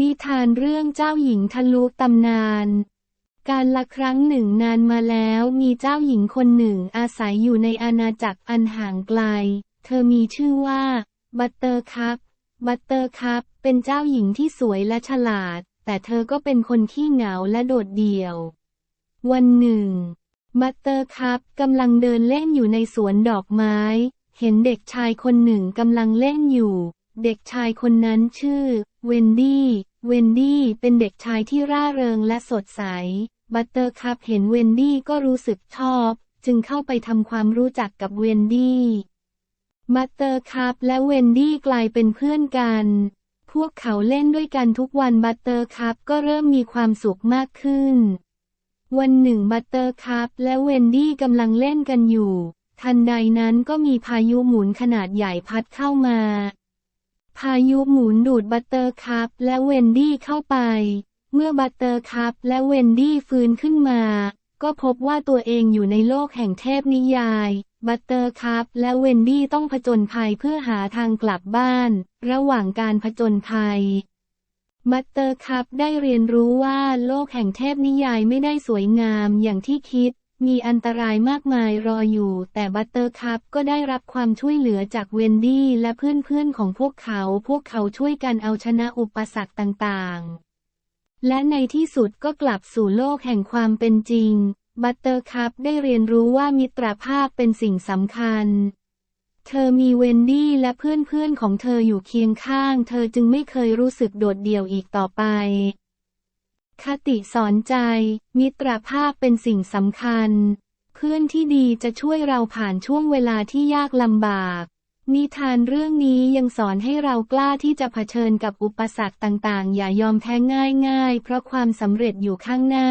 นิทานเรื่องเจ้าหญิงทะลุตำนาน การละครั้งหนึ่งนานมาแล้วมีเจ้าหญิงคนหนึ่งอาศัยอยู่ในอาณาจักรอันห่างไกล เธอมีชื่อว่า บัตเตอร์คัพ บัตเตอร์คัพเป็นเจ้าหญิงที่สวยและฉลาด แต่เธอก็เป็นคนขี้เหงาและโดดเดี่ยว วันหนึ่ง บัตเตอร์คัพกำลังเดินเล่นอยู่ในสวนดอกไม้ เห็นเด็กชายคนหนึ่งกำลังเล่นอยู่ เด็กชายคนนั้นชื่อ เวนดี้ เวนดี้เป็นเด็กชายที่ร่าเริงและสดใส บัตเตอร์คัพเห็นเวนดี้ก็รู้สึกชอบ จึงเข้าไปทำความรู้จักกับเวนดี้ บัตเตอร์คัพและเวนดี้กลายเป็นเพื่อนกัน พวกเขาเล่นด้วยกันทุกวันบัตเตอร์คัพก็เริ่มมีความสุขมากขึ้น วันหนึ่งบัตเตอร์คัพและเวนดี้กำลังเล่นกันอยู่ ทันใดนั้นก็มีพายุหมุนขนาดใหญ่พัดเข้ามา พายุหมุนดูดบัตเตอร์คัพและเวนดี้เข้าไป เมื่อบัตเตอร์คัพและเวนดี้ฟื้นขึ้นมา ก็พบว่าตัวเองอยู่ในโลกแห่งเทพนิยาย บัตเตอร์คัพและเวนดี้ต้องผจญภัยเพื่อหาทางกลับบ้าน ระหว่างการผจญภัย บัตเตอร์คัพได้เรียนรู้ว่าโลกแห่งเทพนิยายไม่ได้สวยงามอย่างที่คิด มีอันตรายมากมายรออยู่ แต่บัตเตอร์คัพก็ได้รับความช่วยเหลือจากเวนดี้และเพื่อนๆของพวกเขา พวกเขาช่วยกันเอาชนะอุปสรรคต่างๆ และในที่สุดก็กลับสู่โลกแห่งความเป็นจริง บัตเตอร์คัพได้เรียนรู้ว่ามิตรภาพเป็นสิ่งสำคัญ เธอมีเวนดี้และเพื่อนๆของเธออยู่เคียงข้าง เธอจึงไม่เคยรู้สึกโดดเดี่ยวอีกต่อไป คติสอนใจ มิตรภาพเป็นสิ่งสำคัญ เพื่อนที่ดีจะช่วยเราผ่านช่วงเวลาที่ยากลำบาก นิทานเรื่องนี้ยังสอนให้เรากล้าที่จะเผชิญกับอุปสรรคต่างๆ อย่ายอมแพ้ง่ายๆ เพราะความสำเร็จอยู่ข้างหน้า